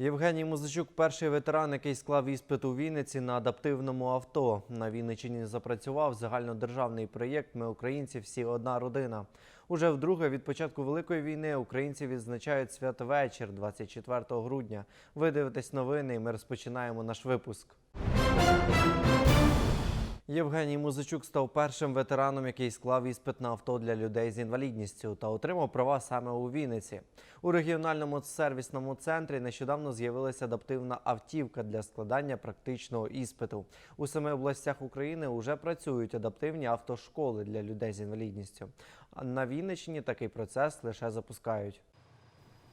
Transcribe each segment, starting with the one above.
Євгеній Музичук перший ветеран, який склав іспит у Вінниці на адаптивному авто. На Вінниччині запрацював загальнодержавний проєкт Ми українці всі одна родина. Уже вдруге від початку великої війни українці відзначають святвечір 24 грудня. Ви дивитесь новини, і ми розпочинаємо наш випуск. Євгеній Музичук став першим ветераном, який склав іспит на авто для людей з інвалідністю та отримав права саме у Вінниці. У регіональному сервісному центрі нещодавно з'явилася адаптивна автівка для складання практичного іспиту. У семи областях України вже працюють адаптивні автошколи для людей з інвалідністю. А на Вінниччині такий процес лише запускають.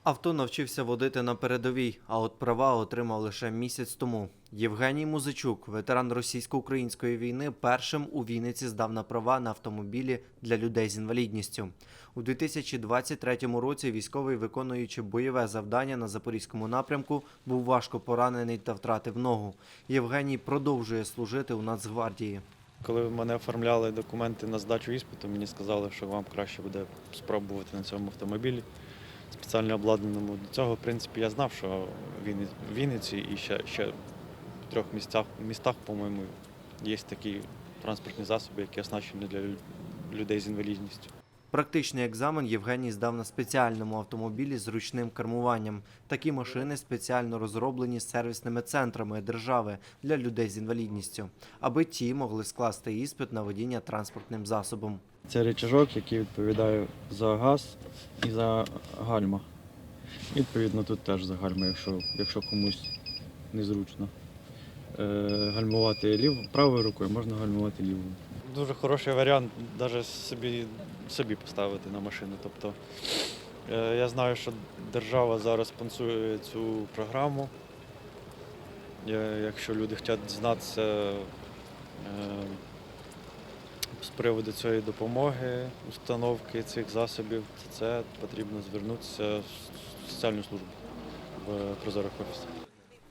Авто навчився водити на передовій, а от права отримав лише місяць тому. Євгеній Музичук, ветеран російсько-української війни, першим у Вінниці здав на права на автомобілі для людей з інвалідністю. У 2023 році військовий, виконуючи бойове завдання на запорізькому напрямку, був важко поранений та втратив ногу. Євгеній продовжує служити у Нацгвардії. Коли мене оформляли документи на здачу іспиту, мені сказали, що вам краще буде спробувати на цьому автомобілі спеціально обладнаному. До цього, в принципі, я знав, що в Вінниці і ще, ще в трьох місцях, містах, по-моєму, є такі транспортні засоби, які оснащені для людей з інвалідністю. Практичний екзамен Євгеній здав на спеціальному автомобілі з ручним кермуванням. Такі машини спеціально розроблені сервісними центрами держави для людей з інвалідністю, аби ті могли скласти іспит на водіння транспортним засобом. Це речажок, який відповідає за газ і за гальма. Відповідно, тут теж за гальма, якщо, якщо комусь незручно. Е, гальмувати лів, правою рукою, можна гальмувати лівою. Дуже хороший варіант навіть собі, собі поставити на машину. Тобто, е, я знаю, що держава зараз спонсує цю програму. Якщо люди хочуть дізнатися е, з приводу цієї допомоги, установки цих засобів, то це потрібно звернутися в соціальну службу в прозорих офісах.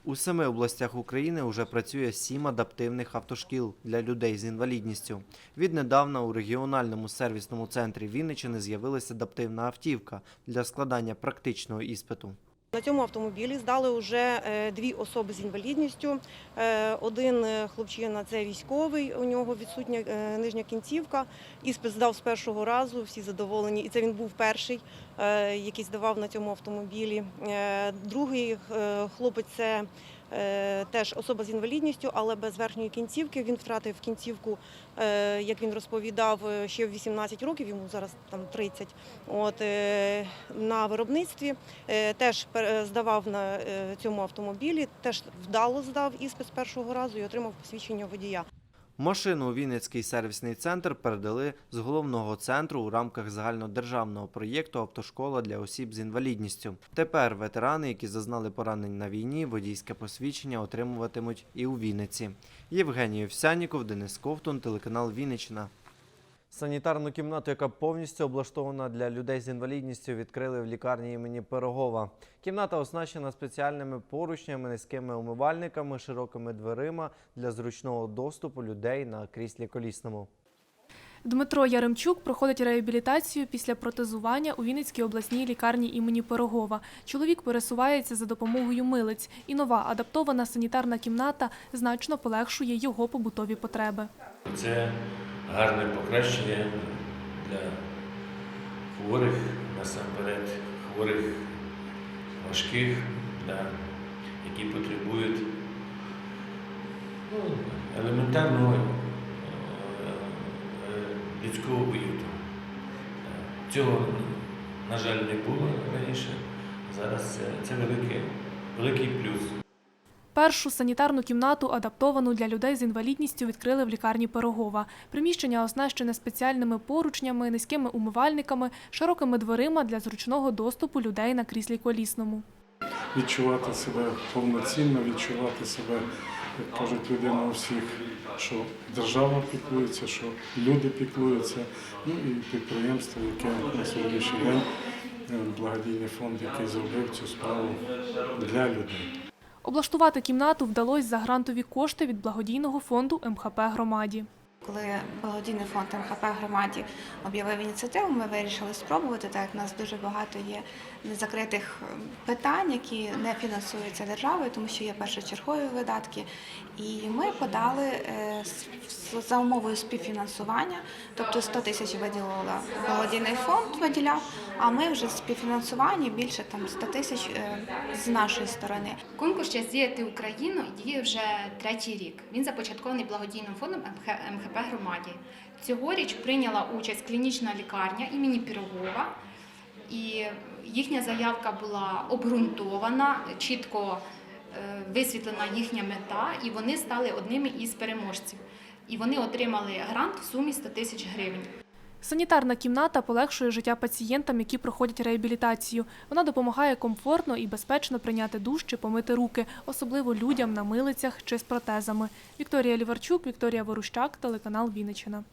У семи областях України вже працює сім адаптивних автошкіл для людей з інвалідністю. Віднедавна у регіональному сервісному центрі Вінничини з'явилася адаптивна автівка для складання практичного іспиту. На цьому автомобілі здали вже е, дві особи з інвалідністю. Е, Один е, хлопчина це військовий, у нього відсутня нижня кінцівка. Іспит здав з першого разу, всі задоволені. І це він був перший, який здавав на цьому автомобілі. Другий хлопець це теж особа з інвалідністю, але без верхньої кінцівки. Він втратив кінцівку, е, як він розповідав, е, ще в 18 років, йому зараз там 30. От, е, на виробництві. Е, Теж здавав на е, цьому автомобілі, теж вдало здав іспит з першого разу і отримав посвідчення водія. Машину у Вінницький сервісний центр передали з головного центру у рамках загальнодержавного проєкту Автошкола для осіб з інвалідністю. Тепер ветерани, які зазнали поранень на війні, водійське посвідчення отримуватимуть і у Вінниці. Євгеній Овсяніков, Денис Ковтун, телеканал Вінниччина. Санітарну кімнату, яка повністю облаштована для людей з інвалідністю, відкрили в лікарні імені Пирогова. Кімната оснащена спеціальними поручнями, низькими умивальниками, широкими дверима для зручного доступу людей на кріслі колісному. Дмитро Яремчук проходить реабілітацію після протезування у Вінницькій обласній лікарні імені Пирогова. Чоловік пересувається за допомогою милиць, і нова адаптована санітарна кімната значно полегшує його побутові потреби. Це гарне покращення для хворих, насамперед, хворих важких, да, які потребують ну, елементарного е, е, людського уюту. Е, Цього, на жаль, не було раніше. Зараз це великий, великий плюс. Першу санітарну кімнату, адаптовану для людей з інвалідністю, відкрили в лікарні Пирогова. Приміщення оснащене спеціальними поручнями, низькими умивальниками, широкими дверима для зручного доступу людей на кріслі колісному. відчувати себе повноцінно, відчувати себе, як кажуть, людина у всіх, що держава піклується, що люди піклуються, ну і підприємство, яке на сьогоднішній день е, благодійний фонд, який зробив цю справу для людей. Облаштувати кімнату вдалося за грантові кошти від благодійного фонду МХП громаді. Коли благодійний фонд МХП громаді об'явив ініціативу, ми вирішили спробувати, так як в нас дуже багато є незакритих е, питань, які не фінансуються державою, тому що є першочергові видатки. І ми подали е, за умовою співфінансування, тобто 100 тисяч виділила благодійний фонд виділяв, а ми вже співфінансування більше там 100 тисяч е, з нашої сторони. Конкурс «Час діяти Україну діє вже третій рік. Він започаткований благодійним фондом МХ МХП громаді. Цьогоріч прийняла участь клінічна лікарня імені Пірогова, і їхня заявка була обґрунтована, чітко е, висвітлена їхня мета, і вони стали одними із переможців. І вони отримали грант в сумі 100 тисяч гривень. Санітарна кімната полегшує життя пацієнтам, які проходять реабілітацію. Вона допомагає комфортно і безпечно прийняти душ чи помити руки, особливо людям на милицях чи з протезами. Вікторія Ліварчук, Вікторія Ворущак, телеканал Вінниччина.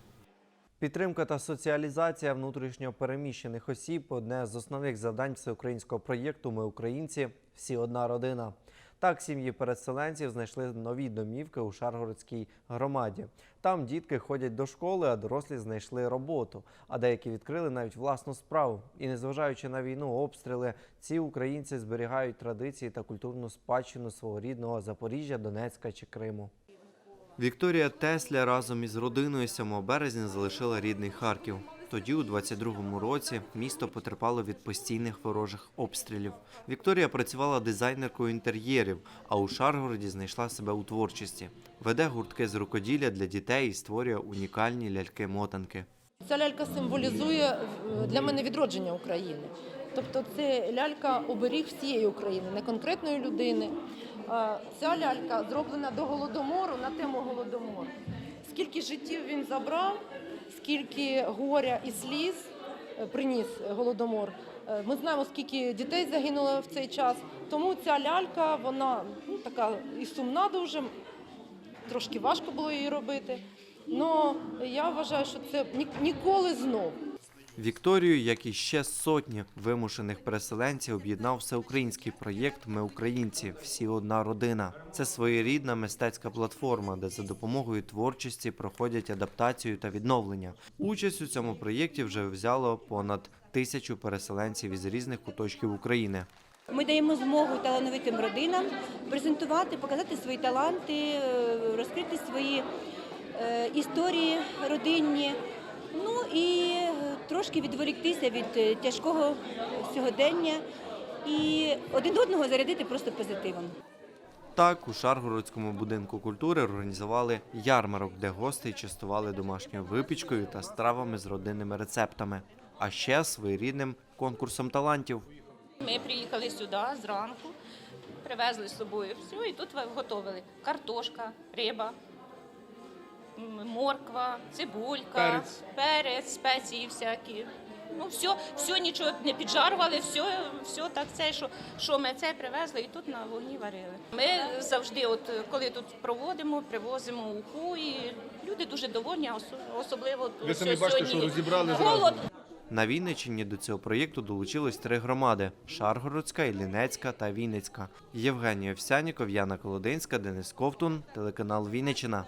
Підтримка та соціалізація внутрішньо переміщених осіб одне з основних завдань всеукраїнського проєкту Ми українці всі одна родина. Так, сім'ї переселенців знайшли нові домівки у Шаргородській громаді. Там дітки ходять до школи, а дорослі знайшли роботу. А деякі відкрили навіть власну справу. І незважаючи на війну, обстріли, ці українці зберігають традиції та культурну спадщину свого рідного Запоріжжя, Донецька чи Криму. Вікторія Тесля разом із родиною 7 березня залишила рідний Харків. Тоді, у 22-му році, місто потерпало від постійних ворожих обстрілів. Вікторія працювала дизайнеркою інтер'єрів, а у Шаргороді знайшла себе у творчості. Веде гуртки з рукоділля для дітей і створює унікальні ляльки-мотанки. Ця лялька символізує е, для мене відродження України. Тобто це лялька оберіг всієї України, не конкретної людини. А Ця лялька зроблена до голодомору на тему голодомору. Скільки життів він забрав, скільки горя і сліз е, приніс голодомор. Е, Ми знаємо, скільки дітей загинуло в цей час. Тому ця лялька, вона ну, така і сумна дуже, трошки важко було її робити. Ну я вважаю, що це ні- ніколи знов. Вікторію, як і ще сотні вимушених переселенців, об'єднав всеукраїнський проєкт Ми українці. Всі одна родина. Це своєрідна мистецька платформа, де за допомогою творчості проходять адаптацію та відновлення. Участь у цьому проєкті вже взяло понад тисячу переселенців із різних куточків України. Ми даємо змогу талановитим родинам презентувати, показати свої таланти, розкрити свої е, історії родинні. Ну і трошки відволіктися від е, тяжкого сьогодення і один одного зарядити просто позитивом. Так, у Шаргородському будинку культури організували ярмарок, де гостей частували домашньою випічкою та стравами з родинними рецептами, а ще своєрідним конкурсом талантів. Ми приїхали сюди зранку, привезли з собою все, і тут готували картошка, риба, морква, цибулька, Перець. перець, спеції всякі. Ну, все, все нічого не піджарували, все, все так це, що, що ми це привезли і тут на вогні варили. Ми завжди, от коли тут проводимо, привозимо уху, і люди дуже довольні, особливо Ви самі бачите, сьогодні що розібрали голод. зразу. На Вінниччині до цього проєкту долучились три громади: Шаргородська, Іллінецька та Вінницька. Євгенія Овсяніков, Яна Колодинська, Денис Ковтун, телеканал Вінниччина.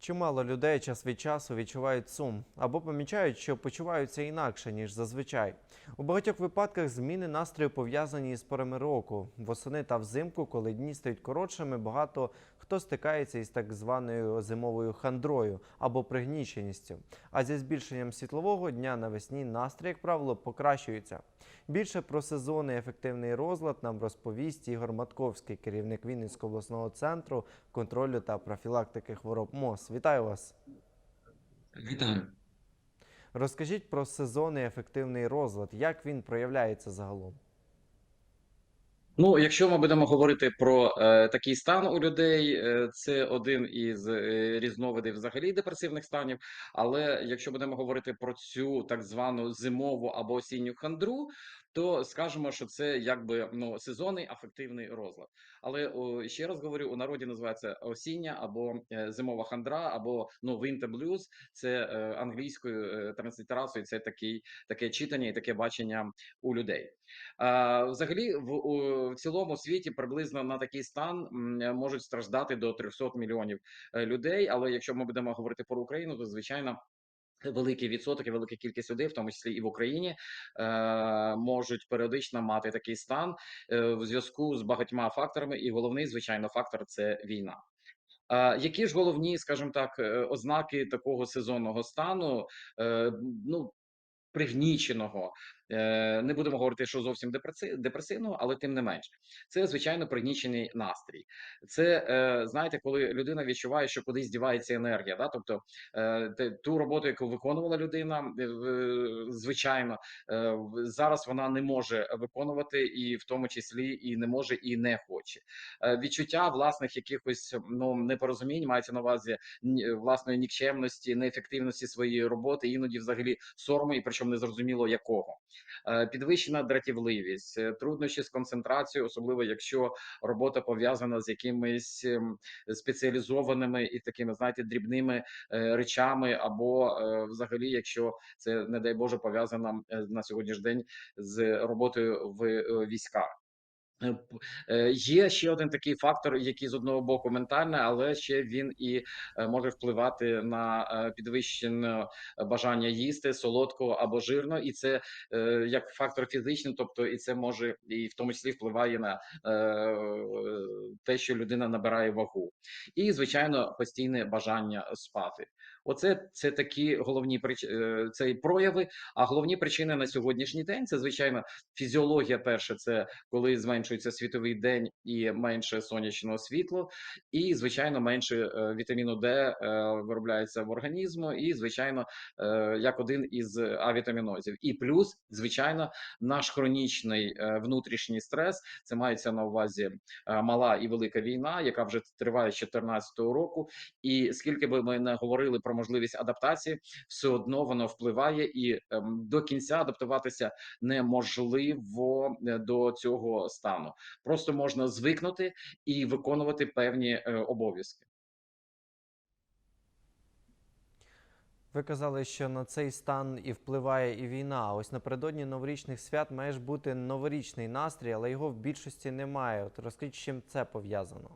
Чимало людей час від часу відчувають сум або помічають, що почуваються інакше ніж зазвичай. У багатьох випадках зміни настрою пов'язані із порами року. Восени та взимку, коли дні стають коротшими, багато хто стикається із так званою зимовою хандрою або пригніченістю. А зі збільшенням світлового дня навесні настрій, як правило, покращується. Більше про сезонний ефективний розлад нам розповість Ігор Матковський, керівник Вінницького обласного центру контролю та профілактики хвороб МОЗ. Вітаю вас! Вітаю. Розкажіть про сезонний ефективний розлад, як він проявляється загалом. Ну, якщо ми будемо говорити про е, такий стан у людей, е, це один із е, різновидів взагалі депресивних станів. Але якщо будемо говорити про цю так звану зимову або осінню хандру, то скажемо, що це якби ну сезонний афективний розлад. Але о, ще раз говорю, у народі називається осіння або е, зимова хандра, або ну winter blues. Це е, англійською е, транслітерацією. Це такий таке читання і таке бачення у людей. А, взагалі, в у, в цілому світі приблизно на такий стан можуть страждати до 300 мільйонів е, людей. Але якщо ми будемо говорити про Україну, то звичайно. Великий відсоток і велика кількість людей, в тому числі і в Україні, е, можуть періодично мати такий стан е, в зв'язку з багатьма факторами, і головний, звичайно, фактор це війна. Які ж головні, скажімо так, е, ознаки такого сезонного стану? Ну пригніченого. Е, Не будемо говорити, що зовсім депреси- депресивного, але тим не менш, це звичайно пригнічений настрій. Це е, знаєте, коли людина відчуває, що кудись дівається енергія. Да? Тобто е, ту роботу, яку виконувала людина, звичайно, зараз вона не може виконувати, і в тому числі і не може, і не хоче. Відчуття власних якихось ну непорозумінь мається на увазі власної нікчемності, неефективності своєї роботи, іноді взагалі сорому, і причому не зрозуміло якого. Е, Підвищена дратівливість, е, труднощі з концентрацією, особливо якщо робота пов'язана з якимись ем, спеціалізованими і такими, знаєте, дрібними е, речами, або взагалі, якщо це не дай Боже пов'язано е, на сьогоднішній день з роботою в військах. Е, е, Є ще один такий фактор, який з одного боку ментальний, але ще він і е, може впливати на підвищене бажання їсти солодкого або жирно, і це як фактор фізичний, тобто і це може і в тому числі впливає на те, що людина набирає вагу, і звичайно постійне бажання спати. Оце це такі головні е, це прояви. А головні причини на сьогоднішній день це звичайно фізіологія. Перше, це коли зменшується світовий день і менше сонячного світла, і звичайно менше е, вітаміну Д е, виробляється в організму, і звичайно, як один із авітамінозів. І плюс, звичайно, наш хронічний внутрішній стрес. Це мається на увазі мала і велика війна, яка вже триває з 2014 року. І скільки би ми не говорили про можливість адаптації, все одно воно впливає, і ем, до кінця адаптуватися неможливо е, до цього стану. Просто можна звикнути і виконувати певні е, обов'язки. Ви казали, що на цей стан і впливає і війна. Ось напередодні новорічних свят має ж бути новорічний настрій, але його в більшості немає. От розкажіть, з чим це пов'язано?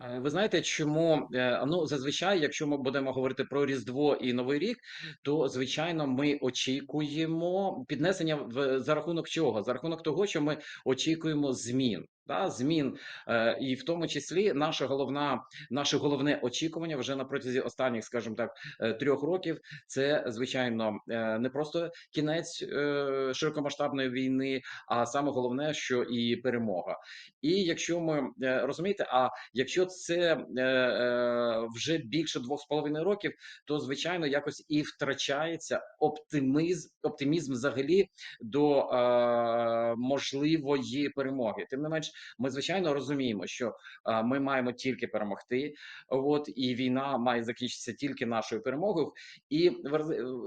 Е, Ви знаєте, чому е, ну зазвичай, якщо ми будемо говорити про Різдво і Новий рік, то звичайно ми очікуємо піднесення в за рахунок чого? За рахунок того, що ми очікуємо змін. Да, змін, е, і в тому числі наша головна, наше головне очікування вже на протязі останніх, скажімо так, е, трьох років. Це звичайно е, не просто кінець е, широкомасштабної війни, а саме головне, що і перемога. І якщо ми е, розумієте, а якщо це е, е, вже більше двох з половиною років, то звичайно якось і втрачається оптимізм, оптимізм взагалі до е, можливої перемоги. Тим не менш, ми звичайно розуміємо, що е, ми маємо тільки перемогти. От і війна має закінчитися тільки нашою перемогою. І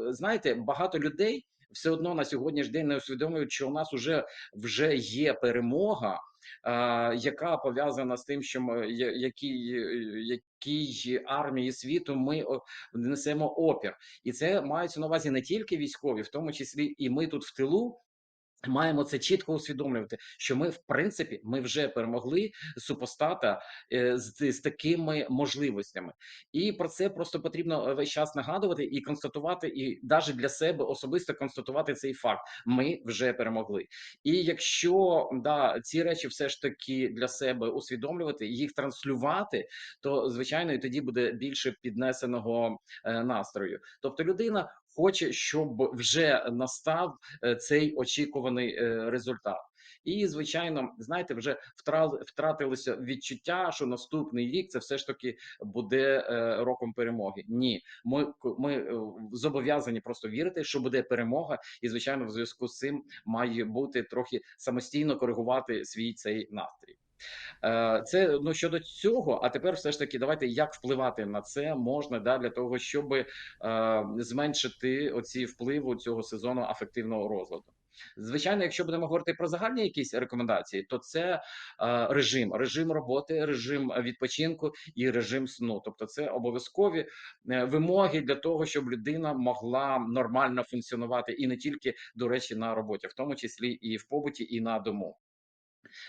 знаєте, багато людей. Все одно на сьогоднішній день не усвідомлюють, що у нас вже вже є перемога, е, яка пов'язана з тим, що ми які, армії світу ми несемо опір, і це мається на увазі не тільки військові, в тому числі і ми тут в тилу. Маємо це чітко усвідомлювати, що ми, в принципі, ми вже перемогли супостата е, з, з такими можливостями, і про це просто потрібно весь час нагадувати і констатувати, і навіть для себе особисто констатувати цей факт. Ми вже перемогли. І якщо да ці речі все ж таки для себе усвідомлювати, їх транслювати, то звичайно і тоді буде більше піднесеного е, настрою. Тобто людина хоче, щоб вже настав е, цей очікуваний е, результат. І звичайно, знаєте, вже втра- втратилося відчуття, що наступний рік це все ж таки буде е, роком перемоги. Ні, ми, ми зобов'язані просто вірити, що буде перемога, і звичайно, в зв'язку з цим має бути трохи самостійно коригувати свій цей настрій. Е, Це ну щодо цього. А тепер все ж таки, давайте як впливати на це можна да для того, щоб е, зменшити оці впливу цього сезону афективного розладу. Звичайно, якщо будемо говорити про загальні якісь рекомендації, то це е, режим, режим роботи, режим відпочинку і режим сну. Тобто, це обов'язкові е, вимоги для того, щоб людина могла нормально функціонувати і не тільки до речі на роботі, в тому числі і в побуті, і на дому.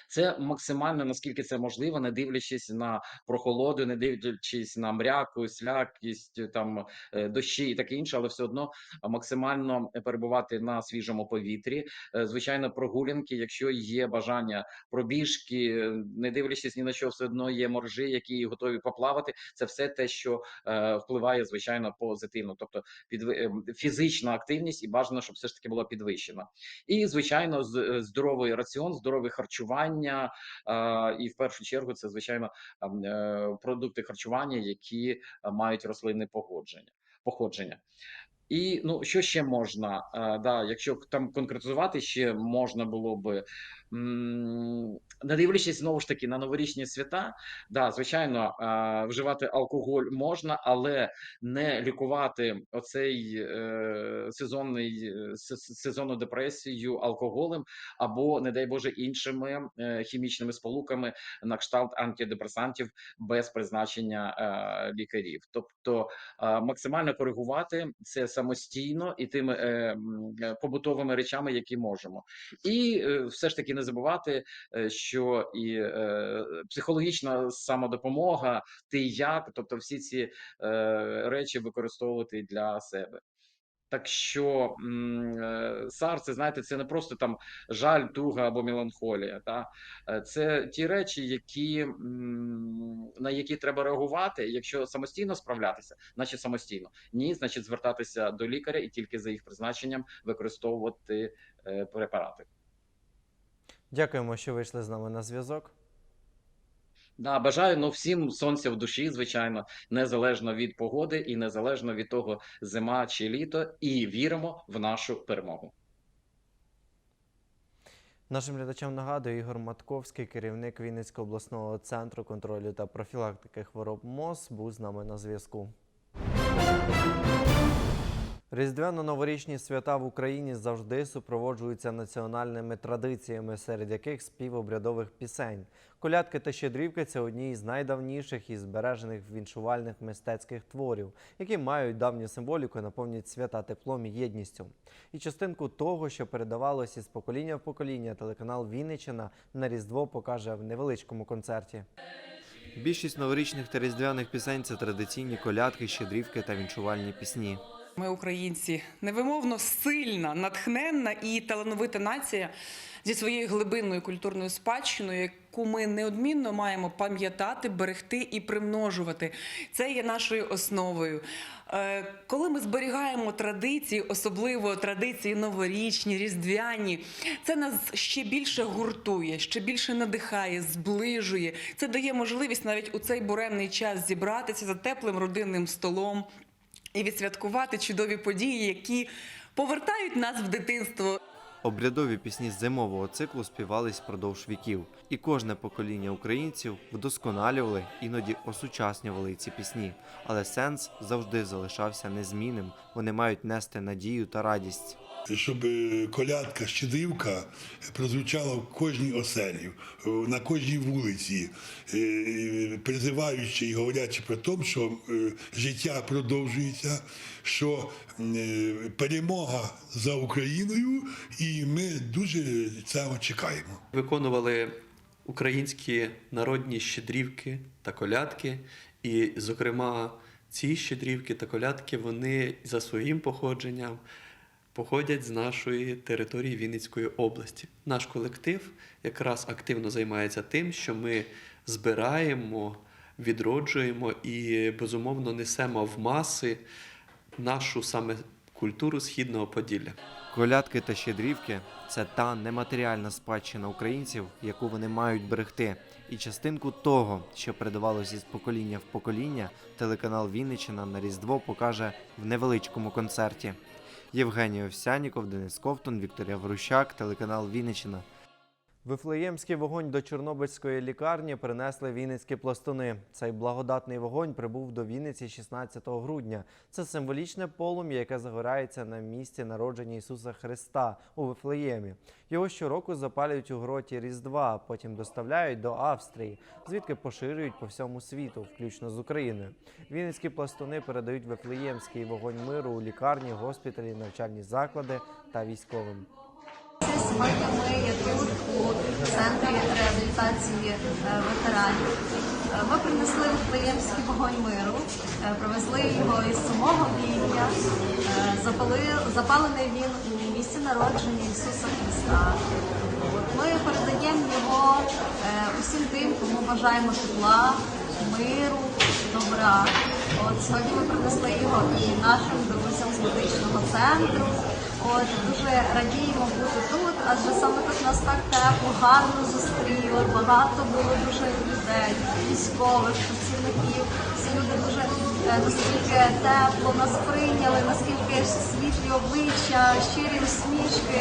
Це максимально наскільки це можливо, не дивлячись на прохолоду, не дивлячись на мряку, слякість, там е, дощі і таке інше, але все одно максимально перебувати на свіжому повітрі. Е, Звичайно, прогулянки, якщо є бажання пробіжки, е, не дивлячись ні на що, все одно є моржі, які готові поплавати. Це все те, що е, впливає звичайно позитивно, тобто підви... е, фізична активність і бажано, щоб все ж таки була підвищена. І звичайно, е, здоровий раціон, здорове харчування, е, і в першу чергу це звичайно е, продукти харчування, які е, мають рослинне погодження походження. І ну що ще можна? Да, якщо там конкретизувати, ще можна було би не дивлячись знову ж таки на новорічні свята, да, звичайно, вживати алкоголь можна, але не лікувати оцей е, сезонний е, се- се- сезонну депресію алкоголем або, не дай Боже, іншими е, хімічними сполуками на кшталт антидепресантів без призначення лікарів. Тобто максимально коригувати це самостійно і тими побутовими речами, які можемо, і все ж таки не забувати, е, що і е, психологічна самодопомога, ти як, тобто всі ці е, речі використовувати для себе. Так що е, сар, це знаєте, це не просто там жаль, туга або меланхолія. Та Е, це ті речі, які на які треба реагувати. Якщо самостійно справлятися, значить самостійно. Ні, значить звертатися до лікаря і тільки за їх призначенням використовувати препарати. Дякуємо, що вийшли з нами на зв'язок. Да, бажаю ну всім сонця в душі, звичайно, незалежно від погоди і незалежно від того, зима чи літо, і віримо в нашу перемогу. Нашим глядачам нагадую, Ігор Матковський, керівник Вінницького обласного центру контролю та профілактики хвороб МОЗ, був з нами на зв'язку. Різдвяно-новорічні свята в Україні завжди супроводжуються національними традиціями, серед яких спів обрядових пісень. Колядки та щедрівки це одні із найдавніших і збережених віншувальних мистецьких творів, які мають давню символіку і наповнюють свята теплом і єдністю. І частинку того, що передавалося із покоління в покоління, телеканал Вінниччина на Різдво покаже в невеличкому концерті. Більшість новорічних та різдвяних пісень це традиційні колядки, щедрівки та віншувальні пісні. Ми, українці, невимовно сильна, натхненна і талановита нація зі своєю глибинною культурною спадщиною, яку ми неодмінно маємо пам'ятати, берегти і примножувати. Це є нашою основою. Е, Коли ми зберігаємо традиції, особливо традиції новорічні, різдвяні, це нас ще більше гуртує, ще більше надихає, зближує. Це дає можливість навіть у цей буремний час зібратися за теплим родинним столом і відсвяткувати чудові події, які повертають нас в дитинство. Обрядові пісні зимового циклу співались впродовж віків, і кожне покоління українців вдосконалювали, іноді осучаснювали ці пісні. Але сенс завжди залишався незмінним. Вони мають нести надію та радість. Щоб е, колядка, щедрівка прозвучала в кожній оселі, е, на кожній вулиці, е, призиваючи і говорячи про те, що життя продовжується, що перемога за Україною, і ми дуже цього чекаємо. виконували українські народні щедрівки та колядки. І, зокрема, ці щедрівки та колядки вони за своїм походженням походять з нашої території Вінницької області. Наш колектив якраз активно займається тим, що ми збираємо, відроджуємо і безумовно несемо в маси нашу саме культуру східного Поділля. Колядки та щедрівки це та нематеріальна спадщина українців, яку вони мають берегти. І частинку того, що передавалося з покоління в покоління, телеканал Вінниччина на Різдво покаже в невеличкому концерті. Євгеній Овсяніков, Денис Ковтун, Вікторія Врущак, телеканал Вінниччина. Вифлеємський вогонь до Чорнобильської лікарні принесли вінницькі пластуни. Цей благодатний вогонь прибув до Вінниці 16 грудня. Це символічне полум'я, яке загорається на місці народження Ісуса Христа у Вифлеємі. Його щороку запалюють у гроті Різдва, потім доставляють до Австрії, звідки поширюють по всьому світу, включно з Україною. Вінницькі пластуни передають Вифлеємський вогонь миру у лікарні, госпіталі, навчальні заклади та військовим. Сьогодні ми є тут у центрі реабілітації е, ветеранів. Е, Ми принесли Вифлеємський вогонь миру, е, привезли його із самого Віння. Запалений він у місці народження Ісуса Христа. Ми передаємо його усім тим, кому бажаємо тепла, миру, добра. От сьогодні ми принесли його і нашим друзям з медичного центру. От дуже радіємо бути тут, адже саме тут нас так тепло, гарно зустріли. Багато було дуже людей, військових, працівників. Всі люди дуже е, наскільки тепло нас прийняли, наскільки світлі обличчя, щирі усмішки.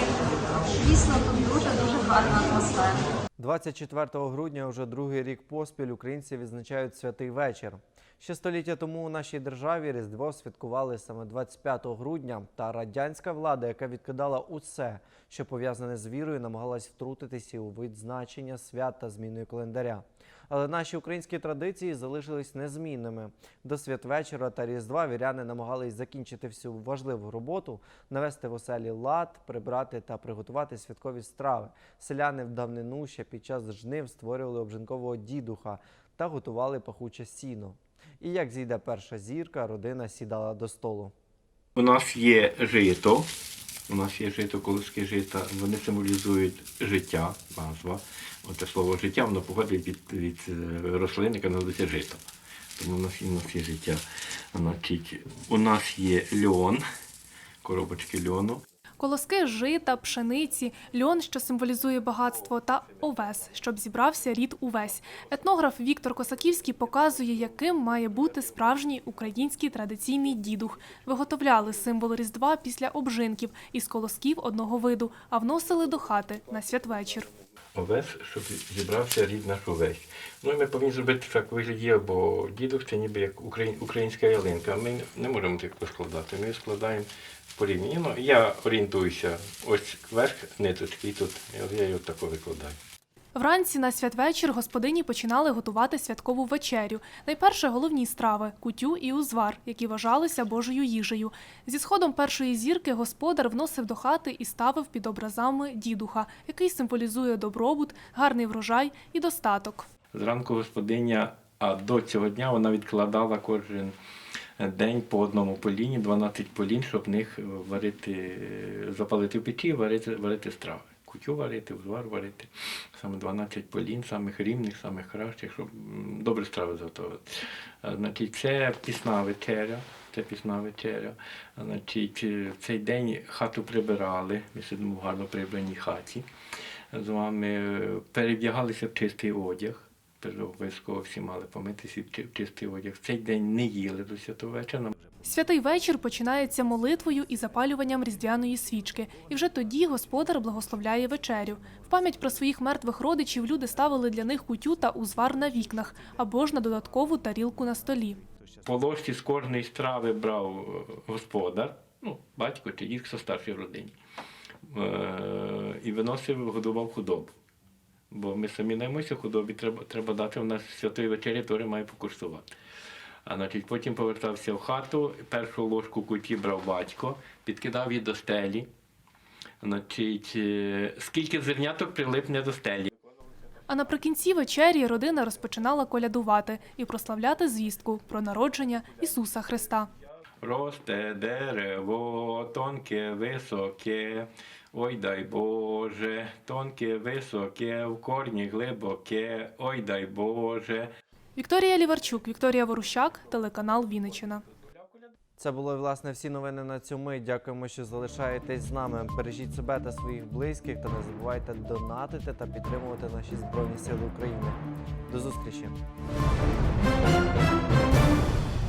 Дійсно, тут дуже дуже гарна атмосфера. 24 грудня, уже другий рік поспіль, українці відзначають святий вечір. Ще століття тому у нашій державі Різдво святкували саме 25 грудня, та радянська влада, яка відкидала усе, що пов'язане з вірою, намагалась втрутитися у вид значення свят та зміною календаря. Але наші українські традиції залишились незмінними. До святвечора та Різдва віряни намагались закінчити всю важливу роботу, навести в оселі лад, прибрати та приготувати святкові страви. Селяни в давнину ще під час жнив створювали обжинкового дідуха та готували пахуче сіно. І як зійде перша зірка, родина сідала до столу. У нас є жито. У нас є жито, колоски жита. Вони символізують життя, назва. Оце слово життя, воно походить від, від е, рослини, яка називається жито. Тому у нас, у нас є життя. Значить, у нас є льон, коробочки льону. Колоски жита, пшениці, льон, що символізує багатство, та овес, щоб зібрався рід увесь. Етнограф Віктор Косаківський показує, яким має бути справжній український традиційний дідух. Виготовляли символ Різдва після обжинків із колосків одного виду, а вносили до хати на святвечір. Овес, щоб зібрався рід наш увесь. Ну і ми повинні зробити так вигляді, бо дідок це ніби як українська ялинка. Ми не можемо так складати. Ми складаємо порівняно. Я орієнтуюся, ось верх ниточки, і тут я його тако викладаю. Вранці на святвечір господині починали готувати святкову вечерю. Найперше головні страви кутю і узвар, які вважалися Божою їжею. Зі сходом першої зірки господар вносив до хати і ставив під образами дідуха, який символізує добробут, гарний врожай і достаток. Зранку господиня, а до цього дня вона відкладала кожен день по одному поліні, 12 полін, щоб в них варити, запалити в печі, варити, варити страви. Кутю варити, узвар варити. Саме 12 полін, самих рівних, самих кращих, щоб м, добрі страви зготувати. Значить, це пісна вечеря. Це пісна вечеря. Значить, е, в цей день хату прибирали. Ми сидимо в гарно прибраній хаті. З вами е, перевдягалися в чистий одяг. Обов'язково всі мали помитися в чистий одяг. В цей день не їли до святого вечора. Святий вечір починається молитвою і запалюванням різдвяної свічки. І вже тоді господар благословляє вечерю. В пам'ять про своїх мертвих родичів люди ставили для них кутю та узвар на вікнах або ж на додаткову тарілку на столі. По з кожної страви брав е, господар, ну, батько чи дід, хто старший в родині, Е, і виносив, годував худобу. Бо ми самі наймося худобі, треба, треба дати в нас святої вечері, теж має покуштувати. А значить, потім повертався в хату, першу ложку куті брав батько, підкидав її до стелі. Значить, е, скільки зерняток прилипне до стелі. А наприкінці вечері родина розпочинала колядувати і прославляти звістку про народження Ісуса Христа. Росте дерево, тонке, високе, ой дай Боже, тонке, високе, в корні глибоке, ой дай Боже. Вікторія Ліварчук, Вікторія Ворущак, телеканал Вінничина. Це були власне всі новини на мить. Дякуємо, що залишаєтесь з нами. Бережіть себе та своїх близьких та не забувайте донатити та підтримувати наші збройні сили України. До зустрічі!